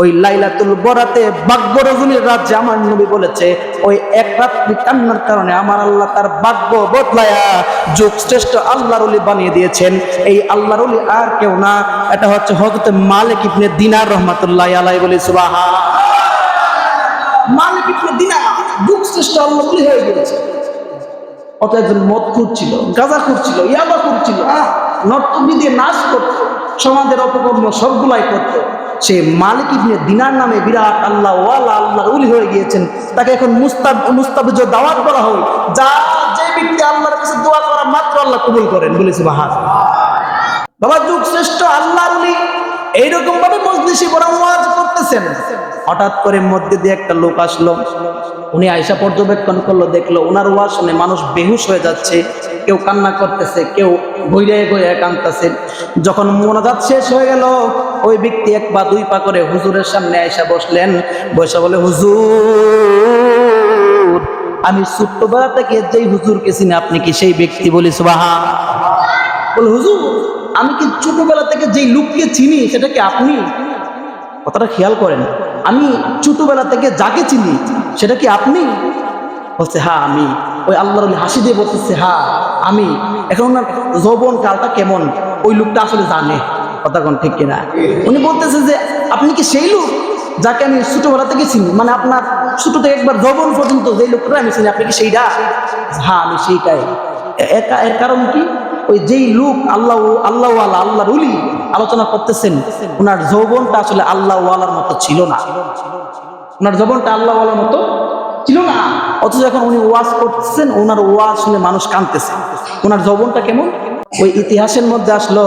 ওই লাইলাতুল বরাতে ভাগ্য রজনীর রাজ্যে আমার নবী বলেছে, ওই এক রাত্রি কান্নার কারণে আমার আল্লাহ তার ভাগ্য বদলায়া যুগ শ্রেষ্ঠ আল্লাহর অলি বানিয়ে দিয়েছেন। এই আল্লাহর অলি আর কেউ না, এটা হচ্ছে হজরত মালিক ইবনে দিনার রহমাতুল্লাহ আলাই বলি সুবাহা মালিক ইবনে দিনার যুগ শ্রেষ্ঠ আল্লাহ অলি হয়ে গিয়েছে। অত একজন মদ খুঁজছিল গাঁজা খুঁজছিল ইয়াবা খুঁজছিল নর্তকী দিয়ে নাচ করত, সমাজের অপকর্ম সবগুলাই করত। সে মালিক ইবনে দিনার নামে বিরাট আল্লাহ ওয়ালা আল্লাহর উলি হয়ে গিয়েছেন। তাকে এখন মুস্তাব, মুস্তাবিজ দাওয়াত বলা হয়। যা, যে ব্যক্তি আল্লাহর কাছে দোয়া করা মাত্র আল্লাহ কবুল করেন। বলেছি বাহার বাবা, যুগ শ্রেষ্ঠ আল্লাহর উলি। এইরকম ভাবে মজলিসে বড় করতেছেন। হঠাৎ করে মধ্যে দিয়ে একটা লোক আসলো। উনি আয়সা পর্যবেক্ষণ করল, দেখল ওনার ওয়া শুনে মানুষ বেহুশ হয়ে যাচ্ছে, কেউ কান্না করতেছে, কেউ বইরে বইরে কাঁদতেছে। যখন মোনাজাত শেষ হয়ে গেল, ওই ব্যক্তি এক পা দুই পা করে হুজুরের সামনে আয়সা বসলেন, বসে বলে, হুজুর, আমি ছোট্টবেলা থেকে যেই হুজুরকে চিনি, আপনি কি সেই ব্যক্তি? বলি সুবাহা বলে, হুজুর, আমি কি ছোটবেলা থেকে যেই লোককে চিনি, সেটা কি আপনি? কথাটা খেয়াল করেন, আমি ছোটবেলা থেকে যাকে চিনি সেটা কি আপনি? বলছে হ্যাঁ আমি। ওই আল্লাহর হাসি দিয়ে বলতেছে হ্যাঁ আমি। এখন ওনার যৌবন কালটা কেমন? ওই লোকটা আসলে জানে। কথা ঠিক কিনা? উনি বলতেছে যে, আপনি কি সেই লোক যাকে আমি ছোটবেলা থেকে চিনি? মানে আপনার ছোট থেকে একবার যৌবন পর্যন্ত যে লোকটা আমি চিনি, আপনি কি সেইটা? হ্যাঁ আমি সেইটাই। এর- কারণ কি? ওই যেই লোক আল্লাহ আল্লাহ আল্লাহর উলি আলোচনা করতেছেন, ওনার যৌবনটা আসলে আল্লাহ ওয়ালার মতো ছিল না। ওনার জবনটা আল্লাহ বলার মতো ছিল না। অথচ এখন উনি ওয়াজ করতেছেন ওনার ওয়াজ শুনে মানুষ কাঁদতেছে। ওনার জবনটা কেমন? ওই ইতিহাসের মধ্যে আসলো,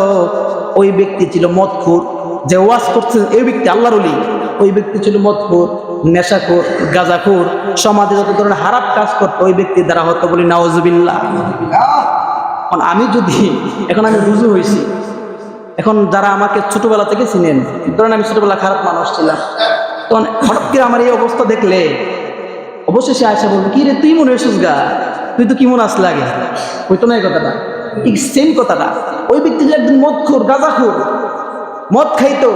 ওই ব্যক্তি ছিল মদখুর। যে ওয়াজ করছেন এই ব্যক্তি আল্লাহর উলি ওই ব্যক্তি ছিল মদখুর, নেশাখোর, গাজাখোর। সমাজে যত ধরনের হারাপ কাজ করতো, ওই ব্যক্তির দ্বারা হতো বলি নাওজবিল্লাহ এখন আমি যদি, এখন আমি রুজু হয়েছি এখন যারা আমাকে ছোটবেলা থেকে চিনেন, ধরেন আমি ছোটবেলা খারাপ মানুষ ছিলাম। তখন হঠাৎ করে আমার এই অবস্থা দেখলে অবশ্যই সে আসা বলবে কি রে তুই মনে হয়েছিস গা তুই তো কি মনে আসলে আগে হইতো না এই কথাটা। ঠিক সেম কথাটা। ওই ব্যক্তি যে একদিন মদ খোর গাঁজা খোর মদ খাইতো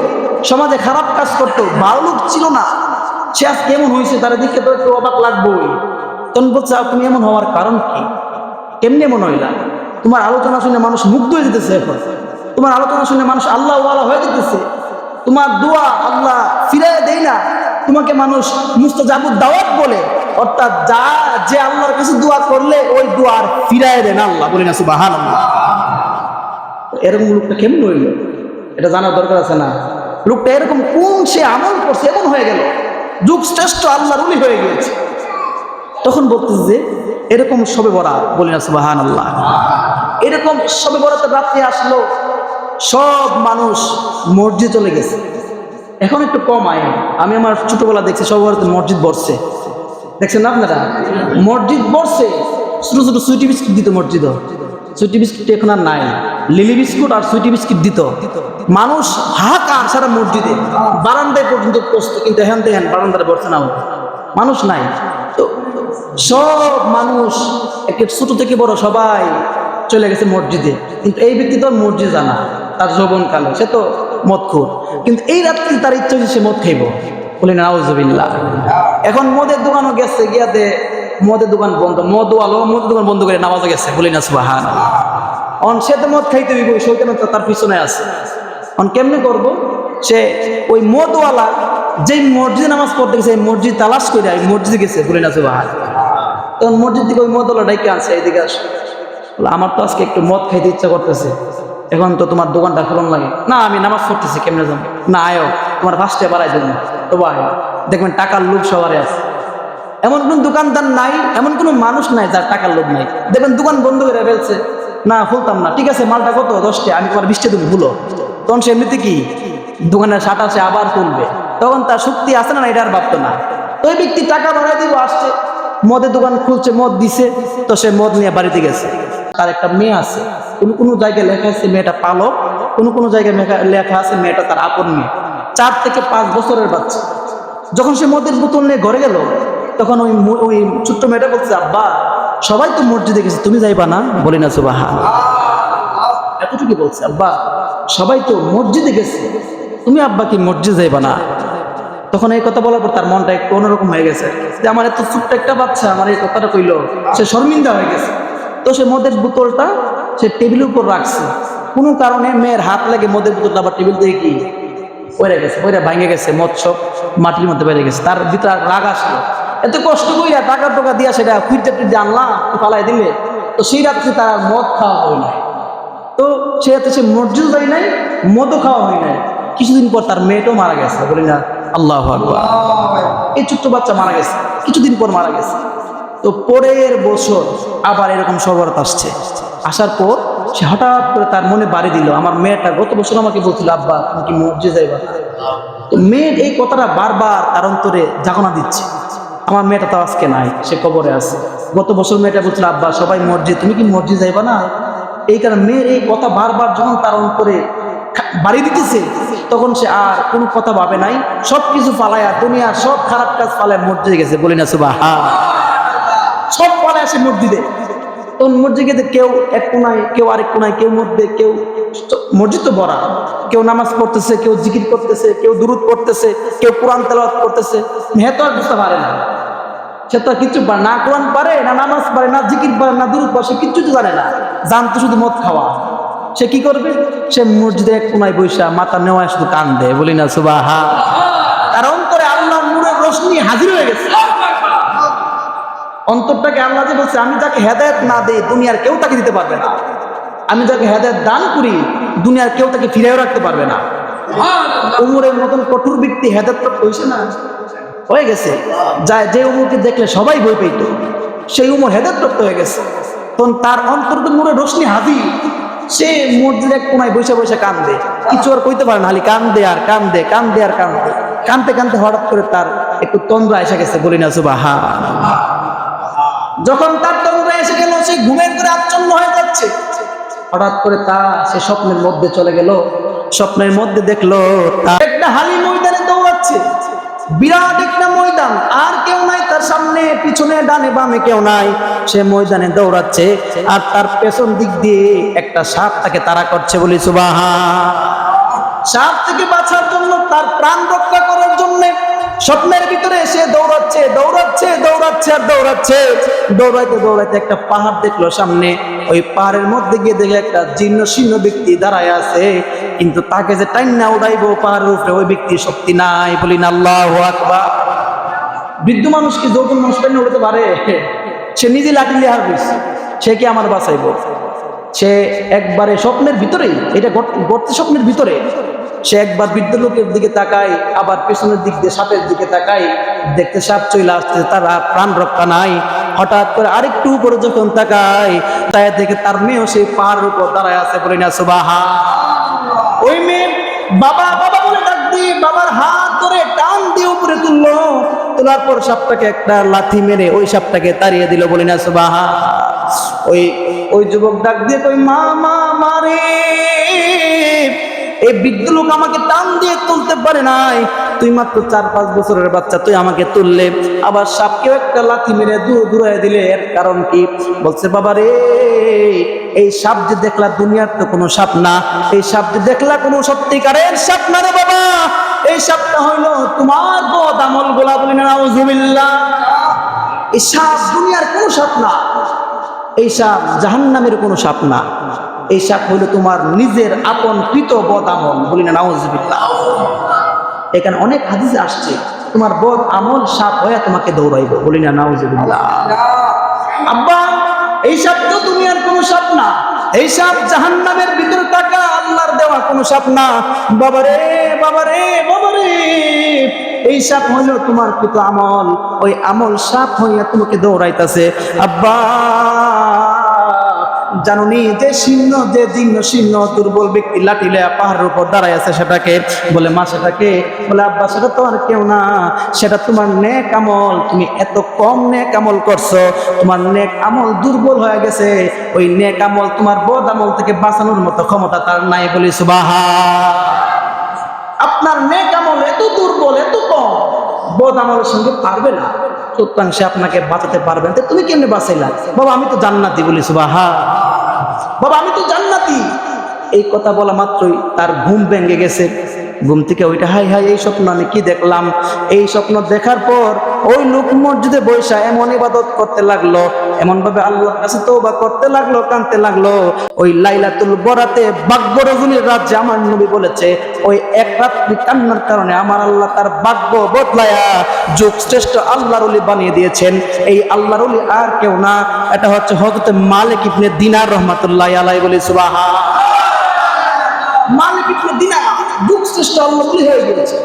সমাজে খারাপ কাজ করতো ভালো লোক ছিল না সে আজ কেমন হয়েছে তারা দেখে তো একটু অবাক লাগবেই। তখন বলছে "আ, তুমি এমন হওয়ার কারণ কি? কেমনি এমন হইলা? তোমার আলোচনা শুনে মানুষ মুগ্ধ হয়ে যেতেছে এখন। তোমার আলোচনা শুনে মানুষ আল্লাহ ওয়ালা হয়ে যেতেছে। তোমার দোয়া আল্লাহ ফিরাই দেয় না। তোমাকে মানুষ মুস্তাজাবুদ দাওয়াত বলে। অর্থাৎ যা, যে আল্লাহর কাছে দোয়া করলে ওই দোয়া আর ফিরাই দেন আল্লাহ। বলি না সুবাহান এরকম লোকটা কেমন হইল? এটা জানার দরকার আছে না? লোকটা এরকম কোন সে আমল করছে, এমন হয়ে গেল। যুগ শ্রেষ্ঠ আল্লাহর উলি হয়ে গিয়েছে। তখন বলতেছে যে, এরকম সবে বরা বলি না সুবাহান আল্লাহ এরকম সবে বরাতে রাত্রে আসলো। সব মানুষ মসজিদ চলে গেছে। এখন একটু কম আয়। আমি আমার ছোটবেলা দেখছি, সব বরাতে মসজিদ বসছে। দেখছেন না আপনারা? মসজিদ বসছে। ছোট ছোট সুইটি বিস্কুট দিত মসজিদও সুইটি বিস্কুট এখন আর নাই। লিলি বিস্কুট আর সুইটি বিস্কুট দিত। মানুষ হাহাকার সারা মসজিদে। বারান্দায় পর্যন্ত বসতো, কিন্তু এখন দেখেন বারান্দায় বসছে না। মানুষ নাই। তো সব মানুষ একটা ছোট থেকে বড় সবাই চলে গেছে মসজিদে। কিন্তু এই ব্যক্তি তো মসজিদ জানা তার যৌবন কালে সে তো মদ খোর কিন্তু এই রাত্রি তার ইচ্ছা হচ্ছে সে মদ খাইব। বলি না নাউজুবিল্লাহ। এখন মদের দোকানও গেছে, গিয়াতে মদের দোকান বন্ধ। মদ আলো, মদের দোকান বন্ধ করে নামাজও গেছে। বলি, না সুবাহান অন, সে তো মদ খাইতে হইব সেখানে তার পিছনে আছে। অন, কেমনে করব? সে ওই মদওয়ালা যেই মসজিদে নামাজ পড়তে গেছে মসজিদ তালাশ করে ওই মসজিদে গেছে। বলি, না সুবাহান তখন মসজিদ থেকে ওই মদওয়ালা ডাইকে আনছে, এইদিকে আসে। বলে, আমার তো আজকে একটু মদ খাইতে ইচ্ছা করতেছে। এখন তো তোমার দোকানটা খোলন লাগে। না, আমি নামাজ পড়তেছি, কেমনে যাব? না, আয়ো, তোমার ফার্স্টে বাড়াই দেবো তো ভাই, দেখবেন টাকার লোভ সবারই আছে। এমন কোন দোকানদার নাই, এমন কোনো মানুষ নাই যার টাকার লোভ নাই। দেখবেন দোকান বন্ধ করে ফেলছে। না, খুলতাম না। ঠিক আছে, মালটা কত? দশটা। আমি তোমার বিশটা দেবো, ভুলো। তখন সে এমনিতে কি? দোকানের সাটা সে আবার তুলবে তখন তার শক্তি আছে না এটা আর ভাবতো না। ওই ব্যক্তি টাকা বাড়াই দিব, আসছে। মদের দোকান খুলছে, মদ দিছে। তো সে মদ নিয়ে বাড়িতে গেছে। তার একটা মেয়ে আছে। কোন কোনো জায়গায় লেখা আছে মেয়েটা পালক, কোনো কোনো জায়গায় লেখা- আছে মেয়েটা তার আপন মেয়ে। চার থেকে পাঁচ বছরের বাচ্চা। যখন সে মদের বোতল নিয়ে ঘরে গেল, তখন ওই ওই ছোট্ট মেয়েটা বলছে, আব্বা, সবাই তো মসজিদে গেছে, তুমি যাইবা না? বলি, না সুবাহা এতটুকু বলছে, আব্বা, সবাই তো মসজিদে গেছে, তুমি আব্বা কি মসজিদে যাইবা না? তখন এই কথা বলার পর তার মনটা একটু অন্যরকম হয়ে গেছে। যে আমার এত ছোট্ট একটা বাচ্চা, আমার এই কথাটা কইলো, সে শর্মিন্দা হয়ে গেছে। তো সে মদের বোতলটা সে টেবিলের উপর রাখছে। কোনো কারণে মেয়ের হাত লেগে মদের বোতলটা, আবার টেবিল দিয়ে কি? পড়ে গেছে, পড়ে ভাঙে গেছে, মদ সব মাটির মধ্যে বেড়ে গেছে। তার ভিতরে রাগ আসলো। এত কষ্ট কইরা টাকা টাকা দিয়া সেটা খুঁজতে টুইতে আনলাম পালাই দিলে। তো সেই রাত্রে তার মদ খাওয়া হয় নাই। তো সে হাতে সে মসজিদ যায় নাই, মদও খাওয়া হয় নাই। কিছুদিন পর তার মেয়েটাও মারা গেছে। বলি না, আল্লাহ এই ছোট্ট বাচ্চা মারা গেছে। কিছুদিন পর মারা গেছে। তো পরের বছর আবার এরকম সবরত আসছে। আসার পর সে হঠাৎ করে তার মনে বাড়ি দিল। আমার মেয়েটা গত বছর আমাকে বলছিল, আব্বা, তুমি কি মসজিদ যাইবা তো মেয়ের এই কথাটা বারবার তার অন্তরে জাগনা দিচ্ছে। আমার মেয়েটা তো আজকে নাই, সে কবরে আছে। গত বছর মেয়েটা বলছিল, আব্বা, সবাই মসজিদ, তুমি কি মসজিদ যাইবা না? এই কারণে মেয়ের এই কথা বারবার যখন তার অন্তরে বাড়ি দিতেছে, তখন সে আর কোনো কথা ভাবে নাই। সব কিছু পালায়া, দুনিয়ার সব খারাপ কাজ পালায় মসজিদে গেছে। বলি না সুবাহ সব পালায় আসে মসজিদে তখন মসজিদে কেউ এক কোনায়, কেউ আরেক কোনায়, কেউ মধ্যে কেউ মসজিদ তো ভরা। কেউ নামাজ পড়তেছে, কেউ জিকির করতেছে, কেউ দুরুদ পড়তেছে, কেউ কোরআন তেলাওয়াত করতেছে। মেয়ে তো আর বুঝতে পারে না। সে তো কিচ্ছু পারে না কোরআন পারে, না নামাজ পারে, না জিকির পারে, না দুরুদ পারে, সে কিচ্ছু তো জানে না। জানতো শুধু মদ খাওয়া। সে কি করবে? সে মসজিদে এক কোনায় বৈশা মাথা নেওয়ায় শুধু কান দেয় বলি না সুবাহা তার অন্তরে আল্লাহ নূরের রোশনি হাজির হয়ে গেছে। অন্তরটাকে আল্লাহ যে বলছে আমি যাকে হেদায়ত না দেই দুনিয়ার কেউ তাকে দিতে পারবে না। আমি যাকে হেদায়ত দান করি দুনিয়ার কেউ তাকে ফিরেও রাখতে পারবে না। উমরের মতন কঠোর ব্যক্তি হেদায়ত প্রাপ্ত হয়েছে না? হয়ে গেছে। যা যে উমরকে দেখলে সবাই বই পেত সেই উমর হেদায়ত প্রাপ্ত হয়ে গেছে। তখন তার অন্তর্গত নূরের রোশনি হাজির। সে মসজিদের এক কোনায় বসে বসে কান্দে। কিছু আর কইতে পারে না খালি কান্দে আর কান্দে কান্দে আর কান্দে। কানতে কানতে হঠাৎ করে তার একটু তন্দ্রা এসে গেছে বলি না সুবাহা যখন তার তন্দ্রা এসে গেল, সে ঘুমের করে আচ্ছন্ন হয়ে যাচ্ছে। হঠাৎ করে তা সে স্বপ্নের মধ্যে চলে গেল। স্বপ্নের মধ্যে দেখল একটা হালি ময়দানে দৌড়াচ্ছে। বিরাট একটা ময়দান, আর কেউ নাই তার সামনে, পিছনে, ডানে, বামে কেউ নাই। সে ময়দানে দৌড়াচ্ছে, আর তার পেছন দিক দিয়ে একটা সাপ তাকে তাড়া করছে বলি সুবাহা সাপ থেকে বাঁচার জন্য তার প্রাণ রক্ষা জন্য স্বপ্নের ভিতরে সে দৌড়াচ্ছে দৌড়াচ্ছে দৌড়াচ্ছে আর দৌড়াচ্ছে। দৌড়াইতে দৌড়াইতে একটা পাহাড় দেখল সামনে। ওই পাহাড়ের মধ্যে গিয়ে দেখলে একটা জীর্ণ শীর্ণ ব্যক্তি দাঁড়ায় আছে। কিন্তু তাকে যে টাইম না উড়াইবো পাহাড়ের উপরে, ওই ব্যক্তির শক্তি নাই। বলি, না, আল্লাহ আকবার। বৃদ্ধ মানুষকে যৌবন মানুষ টাইম উড়াতে পারে? সে নিজে লাঠি দিয়ে হারবিস সে কি আমার বাঁচাইবো? সে একবারে স্বপ্নের ভিতরেই, এটা ঘটছে স্বপ্নের ভিতরে। সে একবার বৃদ্ধ লোকের দিকে তাকায়, আবার পেছনের দিক দিয়ে সাপের দিকে তাকায়, দেখতে সাপ চলে আসছে, তার প্রাণ রক্ষা নাই। হঠাৎ করে আরেকটু উপরে যখন তাকায়, তাই দেখে তার মেয়েও সেই পাহাড়ের উপর দাঁড়ায় আছে বলে না সুবাহা ওই মেয়ে বাবা বাবা বলে ডাক দিয়ে বাবার হাত ধরে টান দিয়ে উপরে তুললো। তোলার পর সাপটাকে একটা লাথি মেরে ওই সাপটাকে তাড়িয়ে দিল বলে না সুবাহা ওই ওই যুবক ডাক দিয়ে কই মা মা মারে এই বৃদ্ধ লোক আমাকে টান দিয়ে তুলতে পারে নাই। তুই মাত্র চার, পাঁচ বছরের বাচ্চা, তুই আমাকে তুললে। আবার সাপকেও একটা লাথি মেরে দূর দূরাই দিলে। এর কারণ কি? বলছে, বাবা রে, এই সাপ যে দেখলা দুনিয়ার তো কোনো সাপ না, এই সাপ যে দেখলা কোনো সত্যিকারের সাপ না রে বাবা। এই সাপটা হইল তোমার বদ আমল গোলা বলি না এই সাপ দুনিয়ার কোনো সাপ না, এই সাপ জাহান্নামের কোনো সাপ না। এই সাপ হইল তোমার নিজের আপন কৃত বদ আমল। বলি না এখানে অনেক হাদিসে আসছে, তোমার বদ আমল সাপ হয়ে তোমাকে দৌড়াইব। বলি না আব্বা, এই সাপ তো তুমি আর কোনো সাপ না। এই সাপ জাহান্নামের ভিতরে থাকা আল্লাহর দেওয়া কোনো সাপ না। বাবারে বাবারে বাবারে। এই সাপ হইল তোমার কৃত আমল। ওই আমল সাপ হইয়া তোমাকে দৌড়াইতাছে। আব্বা জানুনি, যে শীর্ণ, যে দীর্ণ শীর্ণ, দুর্বল ব্যক্তি লাঠিলে পাহাড়ের উপর দাঁড়ায় আছে সেটাকে বলে, মা, সেটাকে বলে, আব্বা, সেটা তো আর কেউ না, সেটা তোমার নেক আমল, তুমি এত কম নেক আমল করছ, তোমার নেক আমল দুর্বল হয়ে গেছে, ওই নেক আমল তোমার বদ আমল থেকে বাঁচানোর মতো ক্ষমতা তার নাই বলি সুবাহা আপনার নেক আমল এত দুর্বল, এত কম, বদ আমলের সঙ্গে পারবে না। সত্যাংশে আপনাকে বাঁচাতে পারবেন তুমি কেমনে বাঁচাইলা? বাবা, আমি তো জান্নাতি বলি সুবাহা বাবা, আমি তো জান্নাতি। এই কথা বলা মাত্রই তার ঘুম ভেঙে গেছে। ঘুম থেকে ওইটা হাই হাই, এই স্বপ্ন আমি কি দেখলাম? এই স্বপ্ন দেখার পর ওই লোক মসজিদে বৈশা এমন ইবাদত করতে লাগল। এমন ভাবে আল্লাহর কাছে তওবা করতে লাগল, কানতে লাগল। ওই লাইলাতুল বরাতে ভাগ্য রজনীর রাজ্যে আমার নবী বলেছে, ওই এক রাত্রি কান্নার কারণে আমার আল্লাহ তার ভাগ্য বদলায়া যুগ শ্রেষ্ঠ আল্লাহর ওলি বানিয়ে দিয়েছেন। এই আল্লাহর ওলি আর কেউ না। এটা হচ্ছে হযরত মালিক ইবনে দিনার রহমাতুল্লাহ আলাইহি বলি, সুবহান। মালিক ইবনে দিনার যুগ শ্রেষ্ঠ আল্লাহ হয়ে গিয়েছে।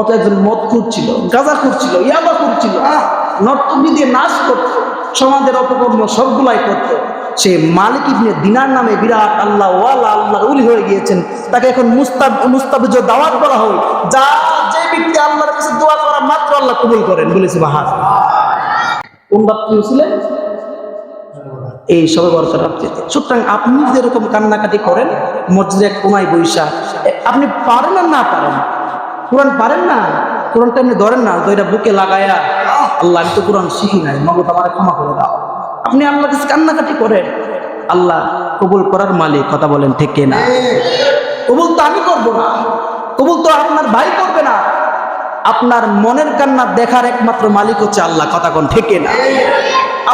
অত একজন মদ খুঁজছিল গাঁজা খুঁজছিল ইয়াবা খুঁজছিল নর্তকী দিয়ে নাচ করত। সমাজের অপকর্ম সবগুলাই করত। সে মালিক ইবনে দিনার নামে বিরাট আল্লাহ ওয়ালা আল্লাহর উলি হয়ে গিয়েছেন। তাকে এখন মুস্তাব মুস্তাবিজ দাওয়াত করা হয়। যা যে ব্যক্তি আল্লাহর কাছে দোয়া করা মাত্র আল্লাহ কবুল করেন। বলেছে বাহার কোন রাত্রি ছিলেন? এই সবে বর্ষার রাত্রিতে। সুতরাং আপনি যেরকম কান্নাকাটি করেন মসজিদে কোনায় বৈশা এ, আপনি পারেন আর না পারেন? কোরআন পারেন না? কোরআনটা আপনি ধরেন না দইটা বুকে লাগায়া আল্লাহ আমি তো কোরআন শিখি নাই মগত আমার ক্ষমা করে দাও। আপনি আল্লাহ কাছে কান্নাকাটি করেন, আল্লাহ কবুল করার মালিক, কথা বলেন ঠিক না কবুল তো আমি করব না, কবুল তো আপনার ভাই করবে না। আপনার মনের কান্না দেখার একমাত্র মালিক হচ্ছে আল্লাহ, কথা কোন ঠিক না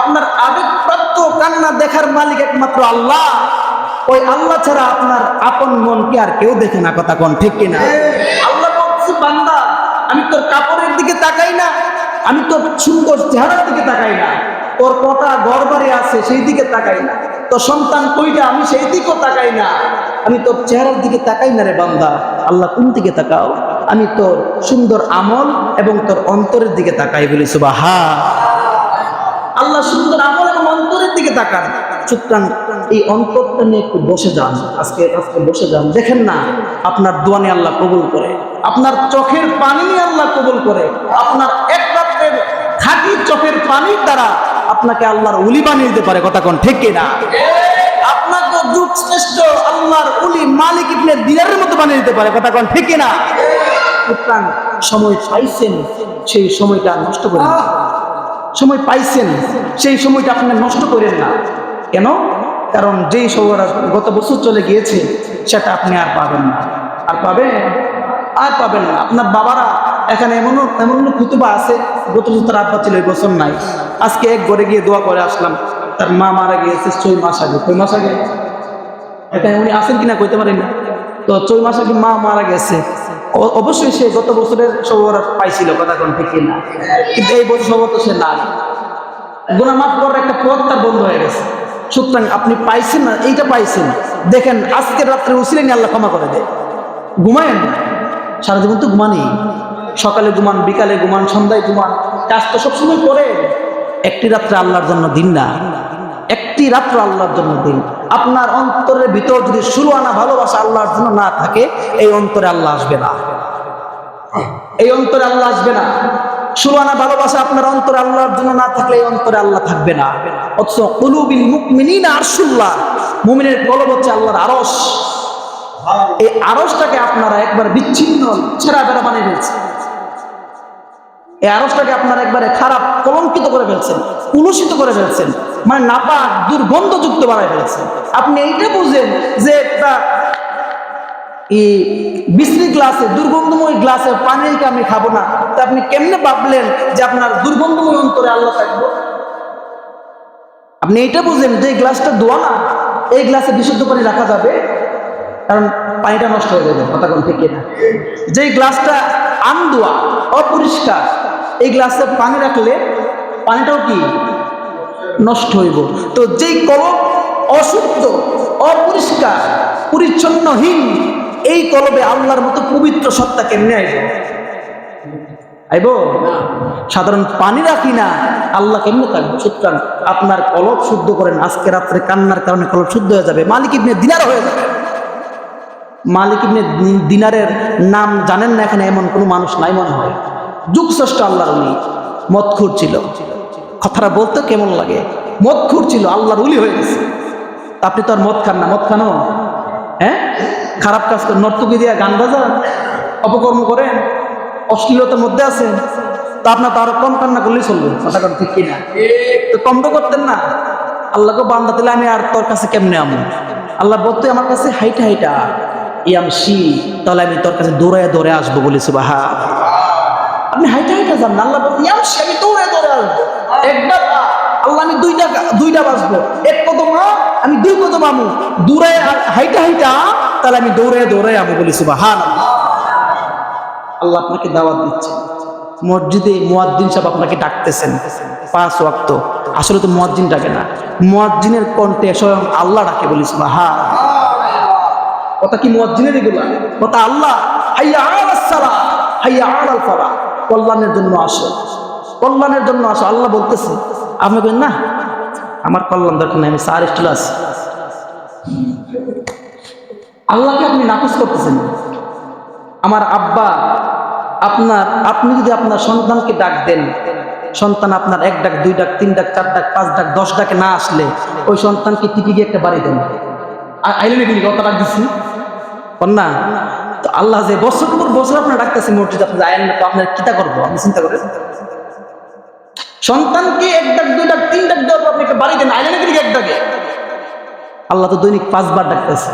আপনার আবেগপ্রাপ্ত কান্না দেখার মালিক একমাত্র আল্লাহ। ওই আল্লাহ ছাড়া আপনার আপন মনকে আর কেউ দেখে না, কথা কোন ঠিক কিনা? আল্লাহ বান্দা, আমি তোর কাপড়ের দিকে তাকাই না। আমি তো সুন্দর চেহারার দিকে তাকাই না। তোর কটা বাড়ি আছে, সেই দিকে তাকাই না। তোর সন্তান কইটা আমি সেই দিকেও তাকাই না। আমি তোর চেহারার দিকে তাকাই না রে বান্দা। আল্লাহ কোন দিকে তাকাও? আমি তোর সুন্দর আমল এবং তোর অন্তরের দিকে তাকাই বলি সুবাহা আল্লাহ সুন্দর আমল এবং অন্তরের দিকে তাকান। সুতরাং এই অন্তরটা নিয়ে একটু বসে যান। আজকে আজকে বসে যান। দেখেন না, আপনার দোয়ানি আল্লাহ কবুল করে। আপনার চোখের পানি আল্লাহ কবুল করে। আপনার খাঁটি চোখের পানির দ্বারা আপনাকে আল্লাহর উলি বানিয়ে দিতে পারে, কথা কোন ঠিক না আপনাকে যুগ শ্রেষ্ঠ আল্লাহর উলি মালিক ইবনে দিনারের মতো বানিয়ে দিতে পারে, কথা কোন ঠিক না সুতরাং সময় পাইছেন, সেই সময়টা নষ্ট করেন না। সময় পাইছেন, সেই সময়টা আপনি নষ্ট করেন না। কেন? কারণ যেই সময় গত বছর চলে গিয়েছে, সেটা আপনি আর পাবেন না। আর পাবেন? আর পাবেন না। আপনার বাবারা এখানে এমন এমন খুতুবা আছে, গত তার আব্বা ছিল, এই বছর নাই। আজকে এক ঘরে গিয়ে দোয়া করে আসলাম, তার মা মারা গিয়েছে ছয় মাস আগে। ছয় মাস আগে? এটা উনি আছেন কিনা কইতে পারেন না। তো ছয় মাস আগে মা মারা গেছে। অবশ্যই সে গত বছরের সবর পাইছিল, কথা কোন ঠিক না কিন্তু এই বছর সবর তো সে নাই। গুণা মাফ করার একটা পথ তার বন্ধ হয়ে গেছে। সুতরাং আপনি পাইছেন না, এইটা পাইছেন। দেখেন আজকের রাত্রে উসিলেনি আল্লাহ ক্ষমা করে দেয়। ঘুমায়েন? সারা জীবন তো ঘুমানি সকালে ঘুমান, বিকালে ঘুমান, সন্ধ্যায় ঘুমান। কাজ তো সবসময় করে। একটি রাত্রে আল্লাহর জন্য দিন না। একটি রাত্র আল্লাহর জন্য দিন। আপনার অন্তরের ভিতর যদি শুরু আনা ভালোবাসা আল্লাহর জন্য না থাকে, এই অন্তরে আল্লাহ আসবে না। এই অন্তরে আল্লাহ আসবে না। শুরু আনা ভালোবাসা আপনার অন্তরে আল্লাহর জন্য না থাকলে এই অন্তরে আল্লাহ থাকবে না। অথচ কুলুবিল মুকমিনিনা আরশুল্লাহ মুমিনের কলব হচ্ছে আল্লাহর আরশ এই আরসটাকে আপনারা একবার বিচ্ছিন্ন ছেঁড়া বেড়া বানিয়ে ফেলছেন। এই আরসটাকে আপনারা একবারে খারাপ কলঙ্কিত করে ফেলছেন, কুলুষিত করে ফেলছেন মানে নাপাক, দুর্গন্ধযুক্ত বানায় ফেলছেন। আপনি এইটা বুঝেন যে একটা এই বিশ্রী গ্লাসে, দুর্গন্ধময় গ্লাসে পানিকে আমি খাব না। তা আপনি কেমনে ভাবলেন যে আপনার দুর্গন্ধময় অন্তরে আল্লাহ থাকব? আপনি এইটা বুঝলেন যে এই গ্লাসটা দোয়া না, এই গ্লাসে বিশুদ্ধ পানি রাখা যাবে। কারণ পানিটা নষ্ট হয়ে যাবে কোন ঠিক না যেই গ্লাসটা আন্দোয়া অপরিষ্কার, এই গ্লাসে পানি রাখলে পানিটাও কি? নষ্ট হইব। তো যেই কলব অশুদ্ধ, অপরিষ্কার, পরিচ্ছন্নহীন, এই কলবে আল্লাহর মতো পবিত্র সত্তা কেমনে আইব? সাধারণ পানি রাখি না, আল্লাহ কেমনে থাকবে সুতরাং আপনার কলব শুদ্ধ করেন, আজকে রাত্রে কান্নার কারণে কলব শুদ্ধ হয়ে যাবে। মালিক ইবনে দিনার হয়ে যাবে। মালিক ইবনে দিনারের নাম জানেন না এখানে, এমন কোনো মানুষ নাই মনে হয়। যুগ শ্রেষ্ঠ আল্লাহর উনি মদখুর ছিল। কথাটা বলতে কেমন লাগে? মদখুর ছিল, আল্লাহর উলি হয়ে গেছে। আপনি তো আর মদ খান না। মদ খানো? হ্যাঁ? খারাপ কাজ করে নর্তকী দিয়া গান বাজান অপকর্ম করেন, অশ্লীলতার মধ্যে আছেন। তা আপনার তো আরও কম কান্না করলেই চলবে। কথা কথা ঠিক কিনা? তো কম তো করতেন না। আল্লাহকে বান্দা দিলে আমি আর তোর কাছে কেমনে আমু? আল্লাহ বলতে, আমার কাছে হাইটা হাইটা। ইয়ামশি তাহলে আমি তোর কাছে দৌড়ায় দৌড়ে আসব বলেছি বাহা আপনি হাইটা হাইটা যান আল্লাহ ইয়ামশি আমি দৌড়ায় দৌড়ে আসব। একটা পা, আল্লাহ আমি দুইটা দুইটা বাঁচবো এক কদম আমি দুই কদম আমু। দূরে হাইটা হাইটা তাহলে আমি দৌড়ে দৌড়ে আমু বলেছি বাহা আল্লাহ আপনাকে দাওয়াত দিচ্ছে। মসজিদে মুয়াজ্জিন সাহেব আপনাকে ডাকতেছেন পাঁচ ওয়াক্ত। আসলে তো মুয়াজ্জিন ডাকে না। মুয়াজ্জিনের কণ্ঠে স্বয়ং আল্লাহ ডাকে বলিস হা কথা কি মুয়াজ্জিনের এগুলা? কথা আল্লাহ, হাইয়া আলাস সালা, হাইয়া আলাল ফালা কল্যাণের জন্য আসো। কল্যাণের জন্য আসো। আল্লাহ বলতেছে, আপনি বলেন, না, আমার কল্যাণ দরকার আমি সার স্টুল আছি। আল্লাহকে আপনি নাকচ করতেছেন। আমার আব্বা, আপনার, আপনি যদি আপনার সন্তানকে ডাক দেন, সন্তান আপনার এক ডাক, দুই ডাক, তিন ডাক, চার ডাক, পাঁচ ডাক, দশ ডাকে না আসলে, ওই সন্তানকে টিপি গিয়ে একটা বাড়ি দেন। আইলেন ডাক দিচ্ছি না তো আল্লাহ যে বছর পর বছর আপনার ডাকতেছে মসজিদ আপনি আইন না, তো আপনার কিতা করব? আপনি চিন্তা করেন। সন্তানকে এক ডাক, দুই ডাক, তিন ডাক দেওয়ার পর আপনি একটা বাড়ি দেন আইলেন এগুলি এক ডাকে। আল্লাহ তো দৈনিক পাঁচবার ডাকতেছে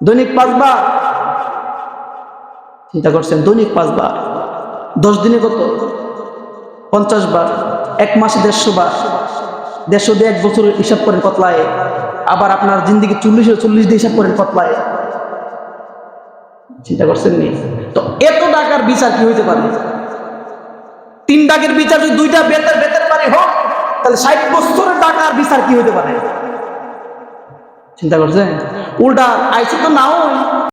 দৈনিক পাঁচবার। চিন্তা করছেন, দৈনিক পাঁচবার। দশ দিনে কত? পঞ্চাশ বার এক মাসে দেড়শো বার। দেড়শো দিয়ে এক বছর হিসাব করেন কতলায় আবার আপনার জিন্দিগি চল্লিশ চল্লিশ দিয়ে হিসাব করেন কতলায় চিন্তা করছেন নি? তো এত টাকার বিচার কি হইতে পারে? তিন ডাকের বিচার যদি দুইটা বেতের বেতের পারে হোক, তাহলে ষাট বছরের টাকার বিচার কি হইতে পারে? চিন্তা করছেন? উল্টা আইসি তো নাও।